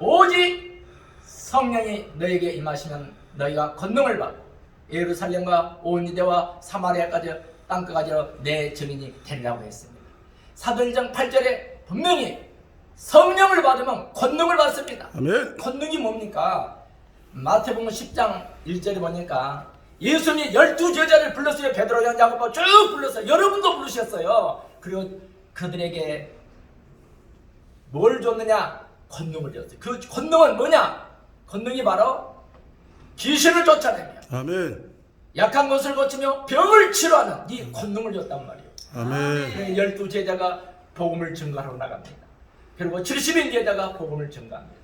오직 성령이 너에게 임하시면 너희가 권능을 받고 예루살렘과 온 유대와 사마리아까지 땅끝까지 내 증인이 되리라고 했습니다. 사도행전 8절에 분명히 성령을 받으면 권능을 받습니다. 아멘. 권능이 뭡니까? 마태복음 10장 1절에 보니까 예수님이 열두 제자를 불렀어요. 베드로, 양, 야고보 쭉 불렀어요. 여러분도 부르셨어요. 그리고 그들에게 뭘 줬느냐? 권능을 줬어요. 그 권능은 뭐냐? 권능이 바로 귀신을 쫓아내며 아멘. 약한 것을 고치며 병을 치료하는 이 권능을 줬단 말이에요. 아멘. 그 열두 제자가 복음을 증거하러 나갑니다. 그리고 70인 제자가 복음을 증거합니다.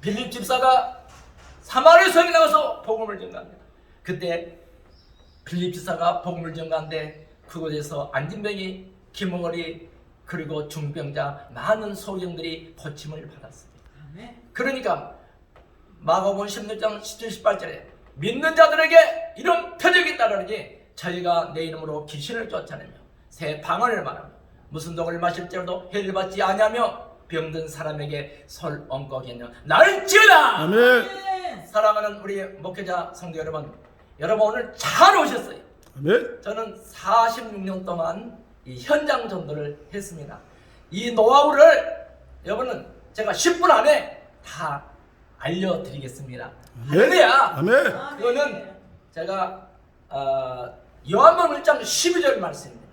빌립 집사가 사마리 성에 나가서 복음을 증거합니다. 그때 빌립 집사가 복음을 증거한데 그곳에서 안진병이 김홍월이 그리고 중병자 많은 소경들이 고침을 받았습니다. 그러니까 마가복음 16장 17, 18절에 믿는 자들에게 이런 표적이 따르니 저희가 내 이름으로 귀신을 쫓아내며 새 방언을 말하며 무슨 독을 마실지라도 해를 받지 아니하며 병든 사람에게 솔 엉거기며 날지어다 아멘. 사랑하는 우리 목회자 성도 여러분 여러분 오늘 잘 오셨어요 아멘. 저는 46년 동안 이 현장 전도를 했습니다. 이 노하우를 여러분은 제가 10분 안에 다 알려드리겠습니다. 할렐루야! 아멘. 이거는 제가 어, 요한복음 1장 12절 말씀입니다.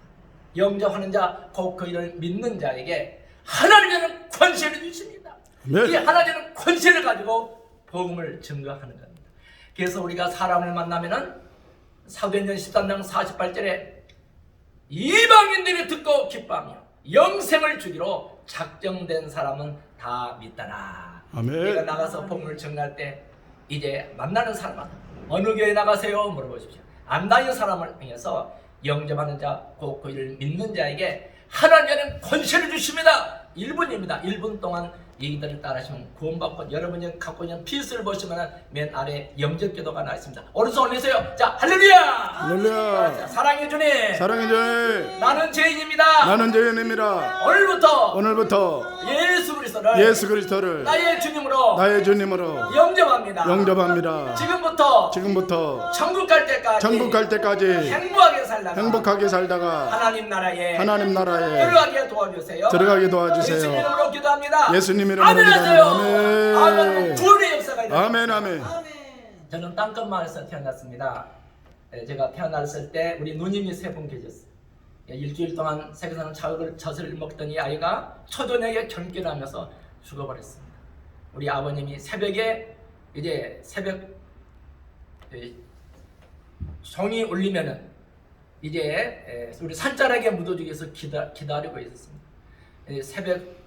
영접하는 자, 곧그 이를 믿는 자에게 하나님은 권세를 주십니다. 아멘. 이 하나님은 권세를 가지고 복음을 증거하는 겁니다. 그래서 우리가 사람을 만나면은 사도행전 13장 48절에 이방인들이 듣고 기뻐하며 영생을 주기로 작정된 사람은 다 믿다라. 아멘. 내가 나가서 복음을 증거할 때 이제 만나는 사람은 어느 교회 나가세요? 물어보십시오. 안 다니는 사람을 향해서 영접하는 자, 곧그 일을 믿는 자에게 하나님은 권세를 주십니다. 1분입니다. 1분 동안 얘기들을 따라하시면 구원받고 여러분이 갖고 있는 피스를 보시면 맨 아래 영접 기도가 나와 있습니다. 오른손 올리세요. 자, 할렐루야! 자, 할렐루야. 사랑해 주님. 사랑의 주 나는 죄인입니다. 나는 죄인입니다. 오늘부터 오늘부터 예수 그리스도를 예수 그리스도를 나의 주님으로 나의 주님으로 영접합니다. 영접합니다. 지금부터 지금부터 천국 갈 때까지 천국 갈 때까지 행복하게 살다가 행복하게 살다가 하나님 나라에 하나님 나라에 들어가게 도와주세요. 들어가게 도와주세요. 이름으로 기도합니다. 예수님 이름으로 아멘 하세요. 기도합니다. 아멘. 아멘. 구원의 역사가 있다. 아멘 아멘. 저는 땅끝 마을에서 태어났습니다. 예, 제가 태어났을 때 우리 누님이 세분 계셨어요. 예, 일주일 동안 세계사는 자극을 젖을 먹던 이 아이가 초저녁에 경기를 하면서 죽어버렸습니다. 우리 아버님이 새벽에 이제 새벽 예, 종이 울리면은 이제 예, 우리 산자락에 묻어주기 위해서 기다, 기다리고 있었습니다. 예, 새벽에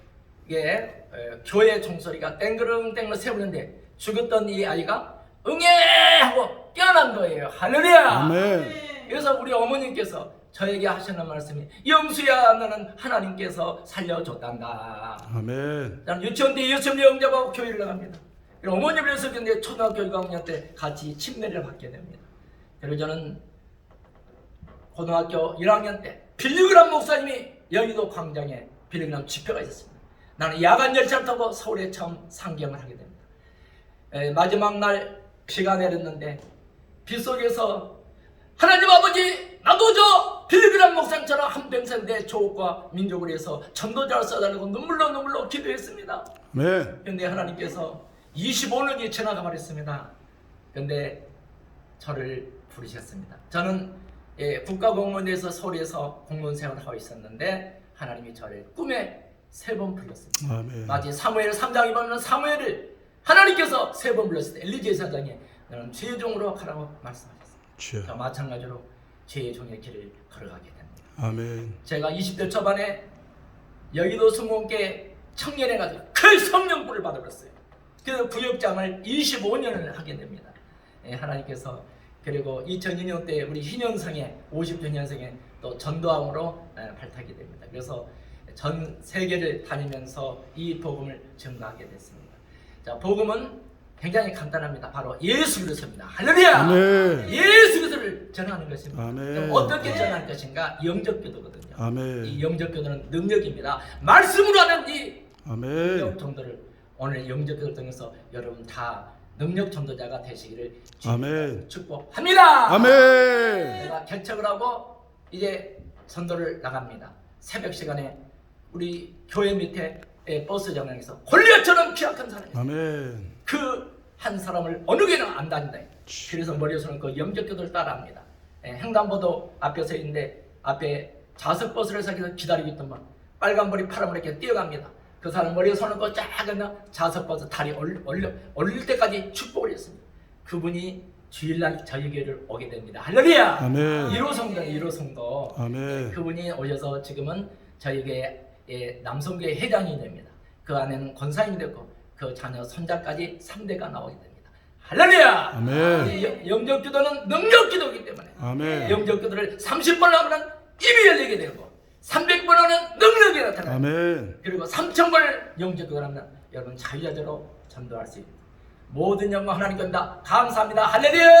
예, 교회 종소리가 땡그릉땡그릉 세우는데 죽었던 이 아이가 응애 하고 깨어난 거예요. 할렐루야. 아멘. 그래서 우리 어머님께서 저에게 하시는 말씀이 영수야 너는 하나님께서 살려줬단다. 아멘. 나는 유치원 때 예수님 영접하고 교회를 나갑니다. 그리고 어머님을 연습했는데 초등학교 1학년 때 같이 침례를 받게 됩니다. 그리고 저는 고등학교 1학년 때 빌리그람 목사님이 여의도 광장에 빌리그람 집회가 있었습니다. 나는 야간 열차를 타고 서울에 처음 상경을 하게 됩니다. 에, 마지막 날 비가 내렸는데 비 속에서 하나님 아버지 나도 저 빌리그람 목사님처럼 한 평생 내 조국과 민족을 위해서 전도자를 써달라고 눈물로 눈물로 기도했습니다. 아멘. 근데 하나님께서 25년이 지나가 버렸습니다. 근데 저를 부르셨습니다. 저는 예, 국가공무원에서 서울에서 공무원 생활을 하고 있었는데 하나님이 저를 꿈에 세 번 불렀습니다. 아멘. 마치 사무엘 3장에 보면 사무엘을 하나님께서 세 번 불렀을 때 엘리제 사장이 너는 죄의 종으로 가라고 말씀하셨습니다. 마찬가지로 죄의 종의 길을 걸어가게 됩니다. 아멘. 제가 20대 초반에 여의도 성공계 청년회 가지고 큰 성령불을 받아봤어요. 그래서 구역장을 25년을 하게 됩니다. 예, 하나님께서 그리고 2002년 때 우리 희년성에 50주년생에 또 전도함으로 예, 발탁이 됩니다. 그래서 전 세계를 다니면서 이 복음을 증거하게 됐습니다. 자, 복음은 굉장히 간단합니다. 바로 예수 그리스도입니다. 할렐루야! 아멘. 예수 그리스도를 전하는 것입니다. 아멘. 어떻게 전할 것인가? 영접기도거든요. 이 아멘. 영접기도는 능력입니다. 말씀으로 하는 이 아멘. 능력 정도를 오늘 영접을 통해서 여러분 다 능력 전도자가 되시기를 아멘. 축복합니다. 아멘. 제가 개척을 하고 이제 선도를 나갑니다. 새벽 시간에 우리 교회 밑에 에, 버스 정류장에서 골리앗처럼 키약한 사람이 아멘. 그 한 사람을 어느 개는 안 다닌다. 그래서 머리에서는 그 영접교도를 따라합니다. 예, 횡단보도 앞에 서 있는데 앞에 좌석 버스를 서기서 기다리고 있더만 빨간 머리 파란 머리 이렇게 뛰어갑니다. 그 사람 머리에 손을 꽂쫙 하면 좌석 버스 다리 올려, 올려, 올릴 때까지 축복을 했습니다. 그분이 주일날 저희 교회를 오게 됩니다. 할렐루야! 아멘. 1호 성도, 1호 성도. 아멘. 그분이 오셔서 지금은 저희에게 예, 남성교회 회장이 됩니다. 그 안에는 권사님이 됐고 그 자녀 손자까지 3대가 나오게 됩니다. 할렐루야! 아멘. 이 영- 영접기도는 능력 기도이기 때문에 아멘. 영접기도를 30번 하면 입이 열리게 되고 300번 하면 능력이 나타나요. 아멘. 그리고 3,000번을 영접기도를 하면 여러분 자유자재로 전도할 수 있습니다. 모든 영광 하나님께 다 감사합니다. 할렐루야!